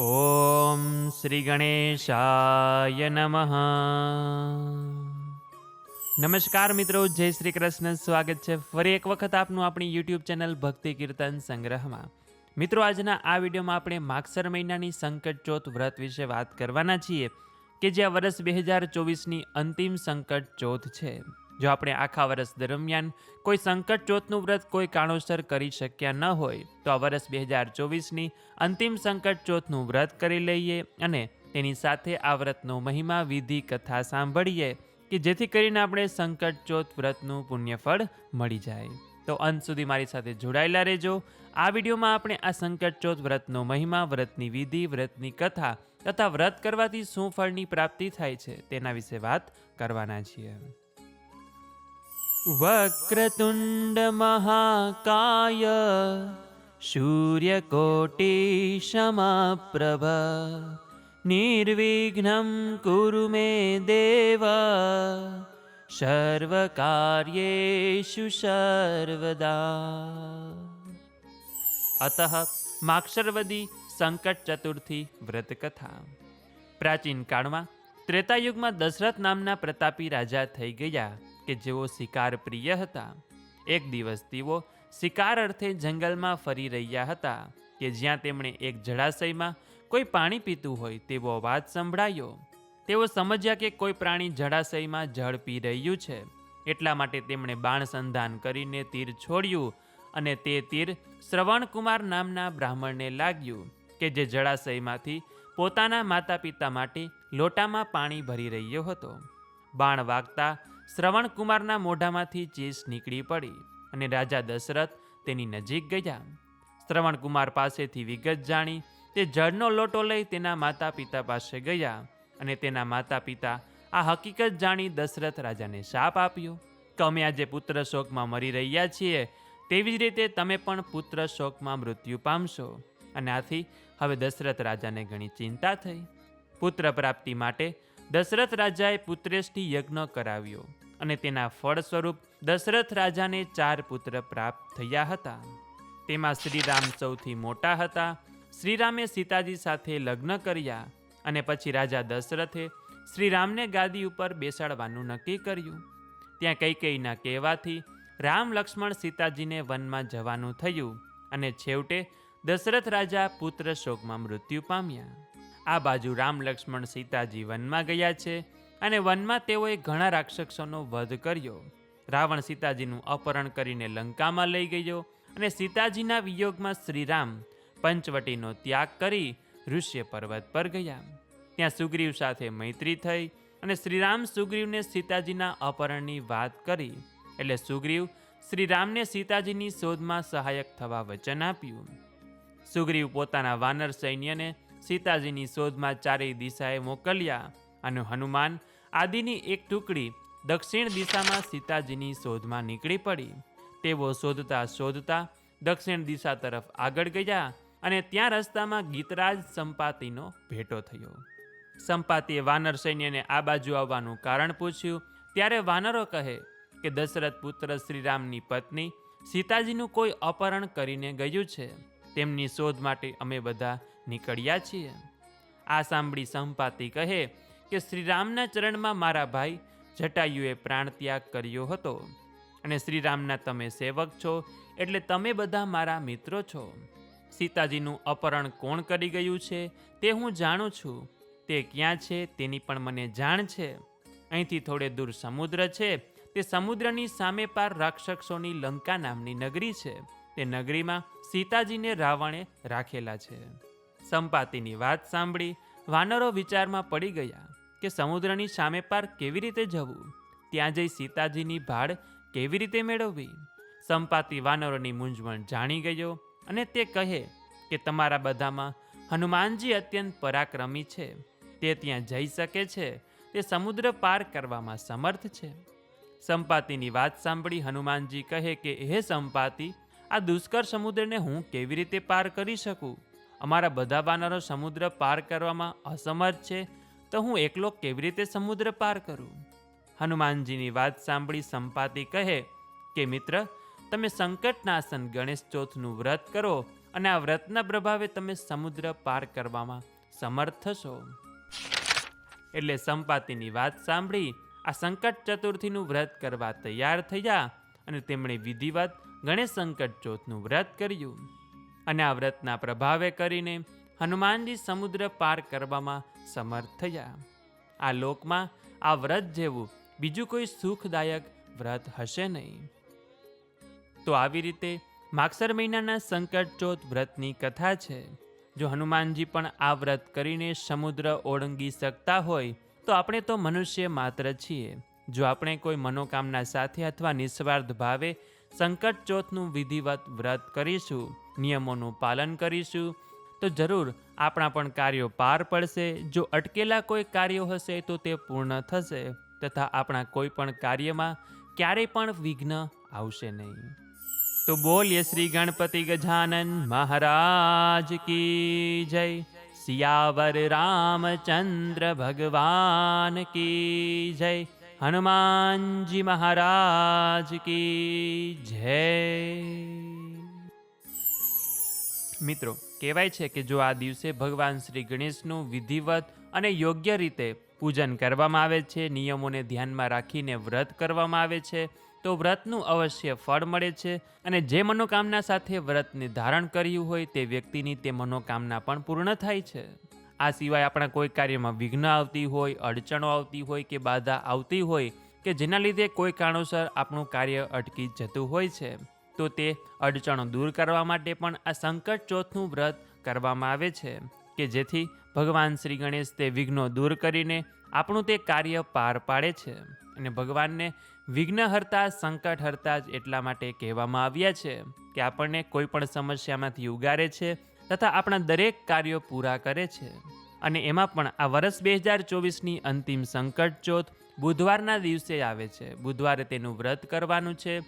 ઓમ શ્રી ગણેશાય નમઃ. નમસ્કાર મિત્રો, જય શ્રી કૃષ્ણ. સ્વાગત છે ફરી એક વખત આપનું આપણી યુટ્યુબ ચેનલ ભક્તિ કીર્તન સંગ્રહમાં. મિત્રો, આજના આ વિડીયોમાં આપણે માગસર મહિનાની સંકટ ચોથ વ્રત વિશે વાત કરવાના છીએ કે જે આ વર્ષ બે હજાર ચોવીસની અંતિમ સંકટ ચોથ છે. જો આપણે આખા વર્ષ દરમિયાન કોઈ સંકટ ચોથનું વ્રત કોઈ કારણોસર કરી શક્યા ન હોય, તો આ વર્ષ બે હજાર ચોવીસની અંતિમ સંકટ ચોથનું વ્રત કરી લઈએ અને તેની સાથે આ વ્રતનો મહિમા, વિધિ, કથા સાંભળીએ કે જેથી કરીને આપણે સંકટ ચોથ વ્રતનું પુણ્યફળ મળી જાય. તો અંત સુધી મારી સાથે જોડાયેલા રહેજો. આ વિડીયોમાં આપણે આ સંકટ ચોથ વ્રતનો મહિમા, વ્રતની વિધિ, વ્રતની કથા તથા વ્રત કરવાથી શું ફળની પ્રાપ્તિ થાય છે તેના વિશે વાત કરવાના છીએ. સૂર્યકોટિ સમપ્રભ નિર્વિઘ્ન કુરુ મે દેવ સર્વકાર્યેષુ સર્વદા અતઃ માક્ષરવદી સંકટ ચતુર્થી વ્રત કથા પ્રાચીન કાળમાં ત્રેતાયુગમાં દશરથ નામના પ્રતાપી રાજા થઈ ગયા કે જેઓ શિકાર પ્રિય હતા. એક દિવસ તેઓ શિકાર અર્થે જંગલમાં ફરી રહ્યા હતા કે જ્યાં તેમણે એક જળાશયમાં કોઈ પાણી પીતું હોય તેવો અવાજ સંભળાયો. તેઓ સમજ્યા કે કોઈ પ્રાણી જળાશયમાં જળ પી રહ્યું છે, એટલા માટે તેમણે બાણ સંધાન કરીને તીર છોડ્યું અને તે તીર શ્રવણકુમાર નામના બ્રાહ્મણને લાગ્યું કે જે જળાશયમાંથી પોતાના માતા પિતા માટે લોટામાં પાણી ભરી રહ્યો હતો. બાણ વાગતા શ્રવણકુમારના મોઢામાંથી ચીસ નીકળી પડી અને રાજા દશરથ તેની નજીક ગયા. શ્રવણકુમાર પાસેથી વિગત જાણી તે જળનો લોટો લઈ તેના માતા પિતા પાસે ગયા અને તેના માતા પિતા આ હકીકત જાણી દશરથ રાજાને શાપ આપ્યો. કે અમે આજે પુત્ર શોકમાં મરી રહ્યા છીએ, તેવી જ રીતે તમે પણ પુત્ર શોકમાં મૃત્યુ પામશો. અને આથી હવે દશરથ રાજાને ઘણી ચિંતા થઈ. પુત્ર પ્રાપ્તિ માટે દશરથ રાજાએ પુત્રેષ્ઠી યજ્ઞ કરાવ્યો અને તેના ફળ સ્વરૂપ દશરથ રાજાને ચાર પુત્ર પ્રાપ્ત થયા હતા. તેમાં શ્રીરામ સૌથી મોટા હતા. શ્રીરામે સીતાજી સાથે લગ્ન કર્યા અને પછી રાજા દશરથે શ્રીરામને ગાદી ઉપર બેસાડવાનું નક્કી કર્યું. ત્યાં કૈકેયીના કહેવાથી રામ લક્ષ્મણ સીતાજીને વનમાં જવાનું થયું અને છેવટે દશરથ રાજા પુત્ર શોકમાં મૃત્યુ પામ્યા. આ બાજુ રામ લક્ષ્મણ સીતાજી વનમાં ગયા છે અને વનમાં તેઓએ ઘણા રાક્ષસોનો વધ કર્યો. રાવણ સીતાજીનું અપહરણ કરીને લંકામાં લઈ ગયો અને સીતાજીના વિયોગમાં શ્રીરામ પંચવટીનો ત્યાગ કરી ઋષ્ય પર્વત પર ગયા. ત્યાં સુગ્રીવ સાથે મૈત્રી થઈ અને શ્રીરામ સુગ્રીવને સીતાજીના અપહરણની વાત કરી. એટલે સુગ્રીવ શ્રીરામને સીતાજીની શોધમાં સહાયક થવા વચન આપ્યું. સુગ્રીવ પોતાના વાનર સૈન્યને સીતાજીની શોધમાં ચારેય દિશાએ મોકલ્યા અને હનુમાન આદિની એક ટુકડી દક્ષિણ દિશામાં સીતાજીની શોધમાં નીકળી પડી. તેઓ શોધતા શોધતા દક્ષિણ દિશા તરફ આગળ ગયા અને ત્યાં રસ્તામાં ગીતરાજ સંપાતિનો ભેટો થયો. સંપાતિએ વાનર સૈન્યને આ બાજુ આવવાનું કારણ પૂછ્યું. ત્યારે વાનરો કહે કે દશરથ પુત્ર શ્રીરામની પત્ની સીતાજીનું કોઈ અપહરણ કરીને ગયું છે. તેમની શોધ માટે અમે બધા નીકળ્યા છીએ. આ સાંભળી સંપાતિ કહે કે શ્રીરામના ચરણમાં મારા ભાઈ જટાયુએ પ્રાણ ત્યાગ કર્યો હતો અને શ્રીરામના તમે સેવક છો એટલે તમે બધા મારા મિત્રો છો. સીતાજીનું અપહરણ કોણ કરી ગયું છે તે હું જાણું છું. તે ક્યાં છે તેની પણ મને જાણ છે. અહીંથી થોડે દૂર સમુદ્ર છે. તે સમુદ્રની સામે પાર રાક્ષસોની લંકા નામની નગરી છે. તે નગરીમાં સીતાજીને રાવણે રાખેલા છે. સંપાતિની વાત સાંભળી વાનરો વિચારમાં પડી ગયા કે સમુદ્રની સામે પાર કેવી રીતે જવું? ત્યાં જઈ સીતાજીની ભાડ કેવી રીતે મેળવવી? સંપાતિ વાનરોની મૂંઝવણ જાણી ગયો અને તે કહે કે તમારા બધામાં હનુમાનજી અત્યંત પરાક્રમી છે. તે ત્યાં જઈ શકે છે. તે સમુદ્ર પાર કરવામાં સમર્થ છે. સંપાતિની વાત સાંભળી હનુમાનજી કહે કે, હે સંપાતિ, આ દુષ્કર સમુદ્રને હું કેવી રીતે પાર કરી શકું? અમારા બધા વાનરો સમુદ્ર પાર કરવામાં અસમર્થ છે, તો હું એકલો કેવી રીતે સમુદ્ર પાર કરું? હનુમાનજીની વાત સાંભળી સંપાતિ કહે, કે મિત્ર, તમે સંકટનાશન ગણેશ ચોથનું વ્રત કરો અને આ વ્રતના પ્રભાવે તમે સમુદ્ર પાર કરવામાં સમર્થ થશો એટલે સંપાતિની વાત સાંભળી આ સંકટ ચતુર્થીનું વ્રત કરવા તૈયાર થયા અને તેમણે વિધિવત ગણેશ સંકટ ચોથનું વ્રત કર્યું. અને આ વ્રતના પ્રભાવે કરીને હનુમાનજી સમુદ્ર પાર કરવામાં સમર્થ થયા. આ લોકમાં આ વ્રત જેવું બીજું કોઈ સુખદાયક વ્રત હશે નહીં. તો આવી રીતે માગસર મહિનાના સંકટ ચોથ વ્રતની કથા છે. જો હનુમાનજી પણ આ વ્રત કરીને સમુદ્ર ઓળંગી શકતા હોય, તો આપણે તો મનુષ્ય માત્ર છીએ. જો આપણે કોઈ મનોકામના સાથે અથવા નિસ્વાર્થ ભાવે સંકટ ચોથનું વિધિવત વ્રત કરીશું, નિયમોનું પાલન કરીશું. તો જરૂર આપણા પણ કાર્યો પાર પડશે. જો અટકેલા કોઈ કાર્યો હશે તો તે પૂર્ણ થશે તથા આપણા કોઈ પણ કાર્યમાં ક્યારેય પણ વિઘ્ન આવશે નહીં. તો બોલીએ શ્રી ગણપતિ ગજાનન મહારાજ કી જય. સિયાવર રામચંદ્ર ભગવાન કી જય. હનુમાનજી મહારાજ કી જય મિત્રો કહેવાય છે કે જો આ દિવસે ભગવાન શ્રી ગણેશનું વિધિવત અને યોગ્ય રીતે પૂજન કરવામાં આવે છે, નિયમોને ધ્યાનમાં રાખીને વ્રત કરવામાં આવે છે, તો વ્રતનું અવશ્ય ફળ મળે છે અને જે મનોકામના સાથે વ્રતને ધારણ કર્યું હોય તે વ્યક્તિની તે મનોકામના પણ પૂર્ણ થાય છે. આ સિવાય આપણા કોઈ કાર્યમાં વિઘ્ન આવતી હોય, અડચણો આવતી હોય કે બાધા આવતી હોય કે જેના લીધે કોઈ કારણોસર આપણું કાર્ય અટકી જતું હોય છે, તો તે અડચણો દૂર કરવા માટે પણ આ સંકટ ચોથનું વ્રત કરવામાં આવે છે કે જેથી ભગવાન શ્રી ગણેશ તે વિઘ્નો દૂર કરીને આપણું તે કાર્ય પાર પાડે છે અને ભગવાનને વિઘ્ન હરતા સંકટ હરતા જ એટલા માટે કહેવામાં આવ્યા છે કે આપણને કોઈ પણ સમસ્યામાંથી ઉગારે છે તથા આપણા દરેક કાર્યો પૂરા કરે છે. અને એમાં પણ આ વર્ષ બે હજાર ચોવીસની અંતિમ સંકટ ચોથ બુધવારના દિવસે આવે છે. બુધવારે તેનું વ્રત કરવાનું છે.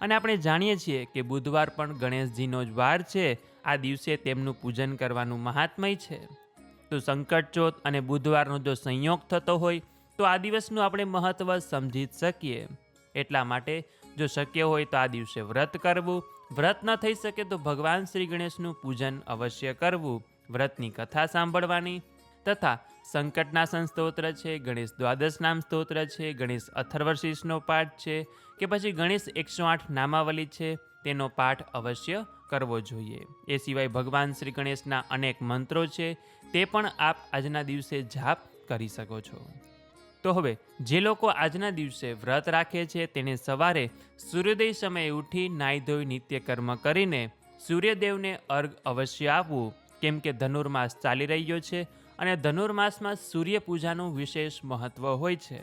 અને આપણે જાણીએ છીએ કે બુધવાર પણ ગણેશજીનો જ વાર છે. આ દિવસે તેમનું પૂજન કરવાનું મહાત્મય છે. તો સંકટ ચોથ અને બુધવારનો જો સંયોગ થતો હોય, તો આ દિવસનું આપણે મહત્ત્વ સમજી શકીએ. એટલા માટે જો શક્ય હોય તો આ દિવસે વ્રત કરવું. વ્રત ન થઈ શકે તો ભગવાન શ્રી ગણેશનું પૂજન અવશ્ય કરવું. વ્રતની કથા સાંભળવાની. તથા સંકટનાશન સ્તોત્ર છે, ગણેશ દ્વાદશ નામ સ્તોત્ર છે, ગણેશ અથર્વશીષનો પાઠ છે, કે પછી ગણેશ એકસો આઠ નામાવલી છે, તેનો પાઠ અવશ્ય કરવો જોઈએ. એ સિવાય ભગવાન શ્રી ગણેશના અનેક મંત્રો છે, તે પણ આપ આજના દિવસે જાપ કરી શકો છો. તો હવે જે લોકો આજના દિવસે વ્રત રાખે છે તેને સવારે સૂર્યોદય સમયે ઉઠી નાહી ધોઈ નિત્યકર્મ કરીને સૂર્યદેવને અર્ઘ અવશ્ય આપવું. કેમ કે ધનુર્માસ ચાલી રહ્યો છે અને ધનુર્માસમાં સૂર્યપૂજાનું વિશેષ મહત્ત્વ હોય છે.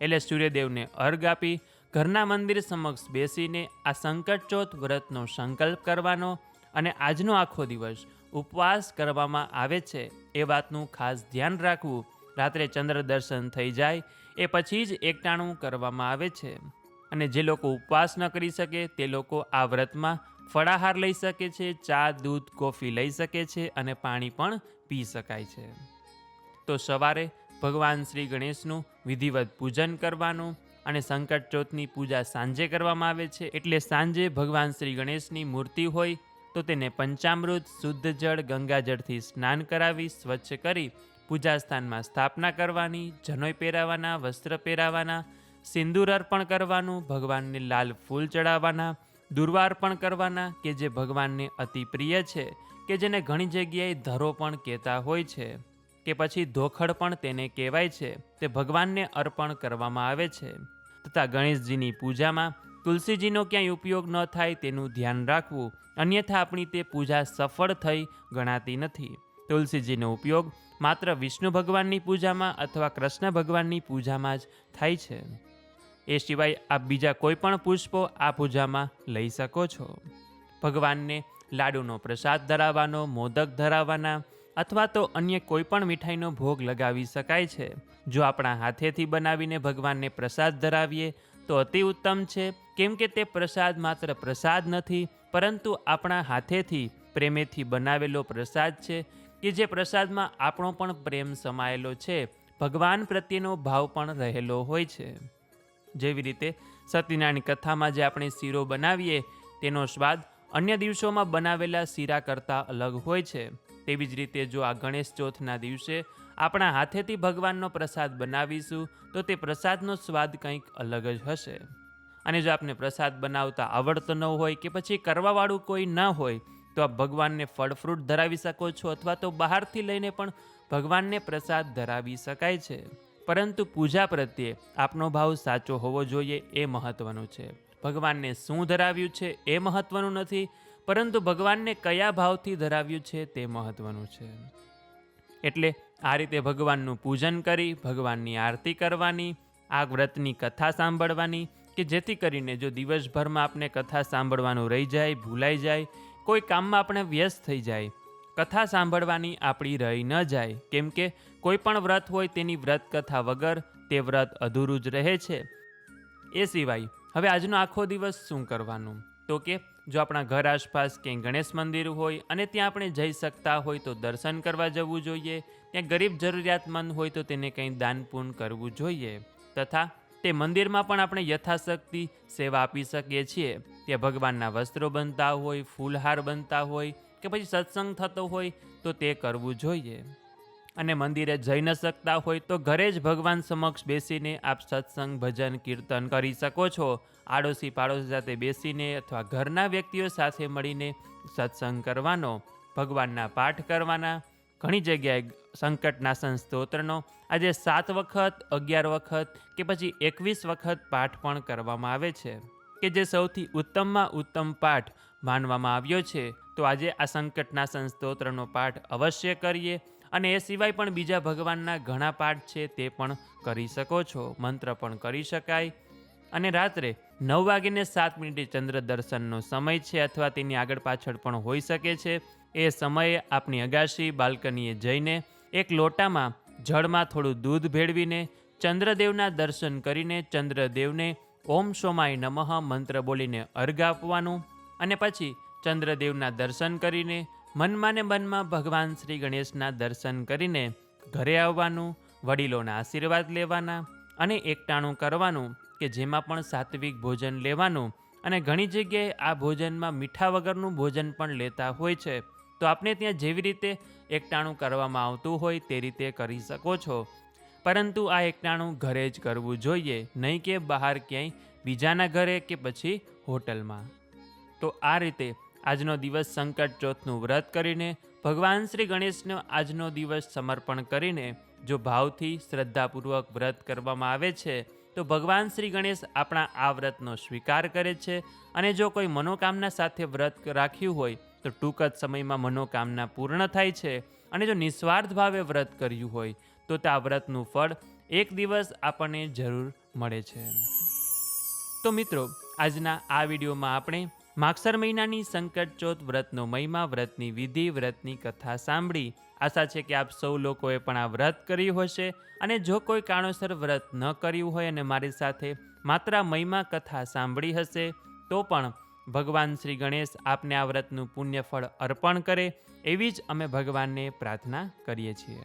એટલે સૂર્યદેવને અર્ઘ આપી ઘરના મંદિર સમક્ષ બેસીને આ સંકટચોથ વ્રતનો સંકલ્પ કરવાનો અને આજનો આખો દિવસ ઉપવાસ કરવામાં આવે છે એ વાતનું ખાસ ધ્યાન રાખવું રાત્રે ચંદ્ર દર્શન થઈ જાય, એ પછી જ એકટાણું કરવામાં આવે છે. અને જે લોકો ઉપવાસ ન કરી શકે, તે લોકો આ વ્રતમાં ફળાહાર લઈ શકે છે, ચા, દૂધ, કોફી લઈ શકે છે અને પાણી પણ પી શકાય છે. તો સવારે ભગવાન શ્રી ગણેશનું વિધિવત પૂજન કરવાનું અને સંકટ ચોથની પૂજા સાંજે કરવામાં આવે છે, એટલે સાંજે ભગવાન શ્રી ગણેશની મૂર્તિ હોય, તો તેને પંચામૃત, શુદ્ધ જળ, ગંગાજળથી સ્નાન કરાવી, સ્વચ્છ કરી પૂજા સ્થાનમાં સ્થાપના કરવાની, જનોઈ પહેરાવાના, વસ્ત્ર પહેરાવાના, સિંદૂર અર્પણ કરવાનું, ભગવાનને લાલ ફૂલ ચડાવવાના દુર્વા અર્પણ કરવાના કે જે ભગવાનને અતિ પ્રિય છે, કે જેને ઘણી જગ્યાએ ધરો પણ કહેતા હોય છે, કે પછી ધોખડ પણ તેને કહેવાય છે, તે ભગવાનને અર્પણ કરવામાં આવે છે. તથા ગણેશજીની પૂજામાં તુલસીજીનો ક્યાંય ઉપયોગ ન થાય તેનું ધ્યાન રાખવું, અન્યથા આપણી તે પૂજા સફળ થઈ ગણાતી નથી. તુલસીજીનો ઉપયોગ માત્ર વિષ્ણુ ભગવાનની પૂજામાં અથવા કૃષ્ણ ભગવાનની પૂજામાં જ થાય છે. એ સિવાય આપ બીજા કોઈ પણ પુષ્પો આ પૂજામાં લઈ શકો છો. ભગવાનને લાડુનો પ્રસાદ ધરાવવાનો, મોદક ધરાવવાના અથવા તો અન્ય કોઈ પણ મીઠાઈનો ભોગ લગાવી શકાય છે. જો આપણા હાથેથી બનાવીને ભગવાનને પ્રસાદ ધરાવીએ, તો અતિ ઉત્તમ છે. કેમ કે તે પ્રસાદ માત્ર પ્રસાદ નથી, પરંતુ આપણા હાથેથી, પ્રેમેથી બનાવેલો પ્રસાદ છે. કે જે પ્રસાદમાં આપણો પણ પ્રેમ સમાયેલો છે, ભગવાન પ્રત્યેનો ભાવ પણ રહેલો હોય છે. જેવી રીતે સત્યનારાયણ કથામાં જે આપણે શીરો બનાવીએ, તેનો સ્વાદ અન્ય દિવસોમાં બનાવેલા શીરા કરતાં અલગ હોય છે. તેવી જ રીતે જો આ ગણેશ ચોથના દિવસે આપણા હાથેથી ભગવાનનો પ્રસાદ બનાવીશું, તો તે પ્રસાદનો સ્વાદ કંઈક અલગ જ હશે. અને જો આપને પ્રસાદ બનાવતા આવડતો ન હોય કે પછી કરવાવાળું કોઈ ન હોય તો આપ ભગવાનને ફળ ફ્રૂટ ધરાવી શકો છો અથવા તો બહારથી લઈને પણ ભગવાનને પ્રસાદ ધરાવી શકાય છે. પરંતુ પૂજા પ્રત્યે આપનો ભાવ સાચો હોવો જોઈએ એ મહત્વનું છે. ભગવાનને શું ધરાવ્યું છે એ મહત્વનું નથી, પરંતુ ભગવાનને કયા ભાવથી ધરાવ્યું છે તે મહત્વનું છે. એટલે આ રીતે ભગવાનનું પૂજન કરી, ભગવાનની આરતી કરવાની, આ વ્રતની કથા સાંભળવાની, કે જેથી કરીને જો દિવસભરમાં આપણે કથા સાંભળવાનું રહી જાય, ભૂલાઈ જાય કોઈ કામમાં આપણે વ્યસ્ત થઈ જાય, કથા સાંભળવાની આપણી રહી ન જાય, કેમ કે કોઈ પણ વ્રત હોય તેની વ્રત કથા વગર તે વ્રત અધૂરું જ રહે છે. એ સિવાય, હવે આજનો આખો દિવસ શું કરવાનું? તો કે, જો આપણા ઘર આસપાસ ક્યાંય ગણેશ મંદિર હોય અને ત્યાં આપણે જઈ શકતા હોય તો દર્શન કરવા જવું જોઈએ, ત્યાં ગરીબ જરૂરિયાતમંદ હોય તો તેને કંઈ દાન પૂર્ણ કરવું જોઈએ, તથા તે મંદિરમાં પણ આપણે યથાશક્તિ સેવા આપી શકીએ છીએ. ત્યાં ભગવાનના વસ્ત્રો બનતા હોય, ફૂલહાર બનતા હોય કે પછી સત્સંગ થતો હોય, તો તે કરવું જોઈએ. અને મંદિરે જઈ ન શકતા હોય તો ઘરે જ ભગવાન સમક્ષ બેસીને આપ સત્સંગ, ભજન, કીર્તન કરી શકો છો. આડોશી પાડોશી સાથે બેસીને અથવા ઘરના વ્યક્તિઓ સાથે મળીને સત્સંગ કરવાનો, ભગવાનના પાઠ કરવાના, ઘણી જગ્યાએ સંકટનાશન સ્તોત્રનો આજે સાત વખત, અગિયાર વખત કે પછી એકવીસ વખત પાઠ પણ કરવામાં આવે છે. કે જે સૌથી ઉત્તમમાં ઉત્તમ પાઠ માનવામાં આવ્યો છે, તો આજે આ સંકટના સંસ્તોત્રનો પાઠ અવશ્ય કરીએ અને એ સિવાય પણ બીજા ભગવાનના ઘણા પાઠ છે તે પણ કરી શકો છો, મંત્ર પણ કરી શકાય. અને રાત્રે નવ વાગીને સાત મિનિટે ચંદ્ર દર્શનનો સમય છે અથવા તેની આગળ પાછળ પણ હોઈ શકે છે. એ સમયે આપણી અગાશી બાલ્કનીએ જઈને એક લોટામાં જળમાં થોડું દૂધ ભેળવીને ચંદ્રદેવના દર્શન કરીને ચંદ્રદેવને ઓમ સોમાય નમઃ મંત્ર બોલીને અર્ઘ આપવાનું અને પછી ચંદ્રદેવના દર્શન કરીને મનમાં ને મનમાં ભગવાન શ્રી ગણેશના દર્શન કરીને ઘરે આવવાનું, વડીલોના આશીર્વાદ લેવાના અને એકટાણું કરવાનું કે જેમાં પણ સાત્વિક ભોજન લેવાનું અને ઘણી જગ્યાએ આ ભોજનમાં મીઠા વગરનું ભોજન પણ લેતા હોય છે. તો આપણે ત્યાં જેવી રીતે એકટાણું કરવામાં આવતું હોય તે રીતે કરી શકો છો. પરંતુ આ એકટાણું ઘરે જ કરવું જોઈએ, નહીં કે બહાર ક્યાંય બીજાના ઘરે કે પછી હોટલમાં. તો આ રીતે આજનો દિવસ સંકટ ચોથનું વ્રત કરીને ભગવાન શ્રી ગણેશનો આજનો દિવસ સમર્પણ કરીને જો ભાવથી શ્રદ્ધાપૂર્વક વ્રત કરવામાં આવે છે, તો ભગવાન શ્રી ગણેશ આપણા આ વ્રતનો સ્વીકાર કરે છે અને જો કોઈ મનોકામના સાથે વ્રત રાખ્યું હોય, તો ટૂંક જ સમયમાં મનોકામના પૂર્ણ થાય છે અને જો નિસ્વાર્થ ભાવે વ્રત કર્યું હોય તો તે આ વ્રતનું ફળ એક દિવસ આપણને જરૂર મળે છે. તો મિત્રો, આજના આ વિડીયોમાં આપણે માગસર મહિનાની સંકટ ચોથ વ્રતનો મહિમા, વ્રતની વિધિ, વ્રતની કથા સાંભળી. આશા છે કે આપ સૌ લોકોએ પણ આ વ્રત કર્યું હશે અને જો કોઈ કારણોસર વ્રત ન કર્યું હોય અને મારી સાથે માત્ર મહિમા કથા સાંભળી હશે, તો પણ ભગવાન શ્રી ગણેશ આપને આ વ્રતનું પુણ્યફળ અર્પણ કરે એવી જ અમે ભગવાનને પ્રાર્થના કરીએ છીએ.